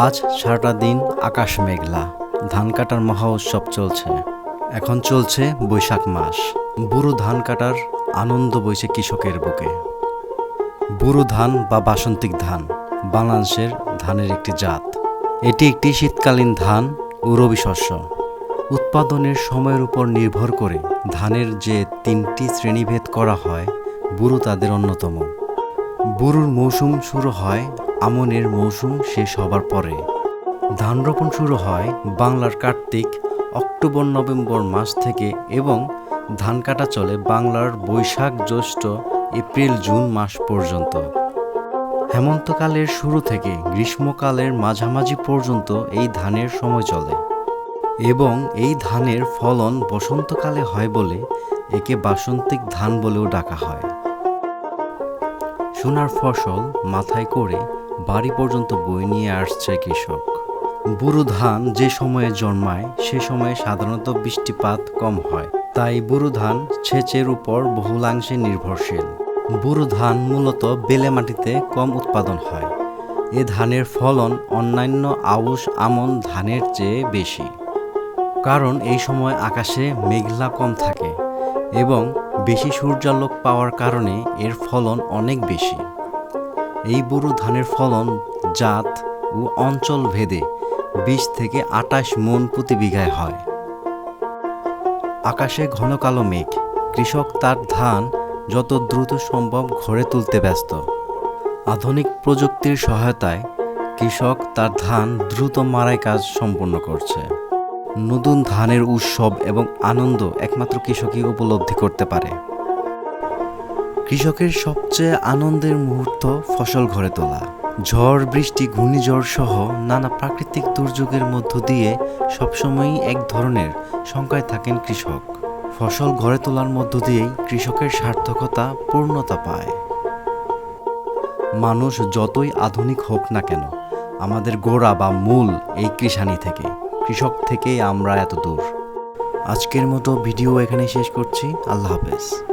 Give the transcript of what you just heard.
আজ সারাটা দিন আকাশ মেঘলা, ধান কাটার মহা উৎসব চলছে। এখন চলছে বৈশাখ মাস। বুড়ো ধান কাটার আনন্দ বইছে কৃষকের বুকে। বুড়ো ধান বা বাসন্তিক ধান, বাংলাদেশের ধানের একটি জাত। এটি একটি শীতকালীন ধান ও রবি শস্য। উৎপাদনের সময়ের উপর নির্ভর করে ধানের যে তিনটি শ্রেণীভেদ করা হয়, বুড়ো তাদের অন্যতম। বুরুর মৌসুম শুরু হয় আমনের মৌসুম শেষ হবার পরে। ধান রোপণ শুরু হয় বাংলার কার্তিক, অক্টোবর, নভেম্বর মাস থেকে এবং ধান কাটা চলে বাংলার বৈশাখ, জ্যৈষ্ঠ, এপ্রিল, জুন মাস পর্যন্ত। হেমন্তকালের শুরু থেকে গ্রীষ্মকালের মাঝামাঝি পর্যন্ত এই ধানের সময় চলে এবং এই ধানের ফলন বসন্তকালে হয় বলে একে বাসন্তিক ধান বলেও ডাকা হয়। সোনার ফসল মাথায় করে বাড়ি পর্যন্ত বয়ে নিয়ে আসছে কৃষক। বুড়ো ধান যে সময়ে জন্মায়, সে সময়ে সাধারণত বৃষ্টিপাত কম হয়। তাই বুড়ো ধান সেচের উপর বহুলাংশে নির্ভরশীল। বুড়ো ধান মূলত বেলে মাটিতে কম উৎপাদন হয়। এ ধানের ফলন অন্যান্য আউশ আমন ধানের চেয়ে বেশি। কারণ এই সময় আকাশে মেঘলা কম থাকে এবং বেশি সূর্যালোক পাওয়ার কারণে এর ফলন অনেক বেশি। এই বুড়ো ধানের ফলন, জাত ও অঞ্চল ভেদে বিশ থেকে আটাশ মন প্রতি বিঘায় হয়। আকাশে ঘন কালো মেঘ, কৃষক তার ধান যত দ্রুত সম্ভব ঘরে তুলতে ব্যস্ত। আধুনিক প্রযুক্তির সহায়তায় কৃষক তার ধান দ্রুত মারাই কাজ সম্পন্ন করছে। নতুন ধানের উৎসব এবং আনন্দ একমাত্র কৃষকই উপলব্ধি করতে পারে। কৃষকের সবচেয়ে আনন্দের মুহূর্ত ফসল ঘরে তোলা। ঝড়, বৃষ্টি, ঘূর্ণিঝড় সহ নানা প্রাকৃতিক দুর্যোগের মধ্য দিয়ে সবসময়ই এক ধরনের শঙ্কায় থাকেন কৃষক। ফসল ঘরে তোলার মধ্য দিয়েই কৃষকের সার্থকতা, পূর্ণতা পায়। মানুষ যতই আধুনিক হোক না কেন, আমাদের গোড়া বা মূল এই কৃষানি থেকে, কৃষক থেকেই আমরা এত দূর। আজকের মতো ভিডিও এখানে শেষ করছি। আল্লাহ হাফেজ।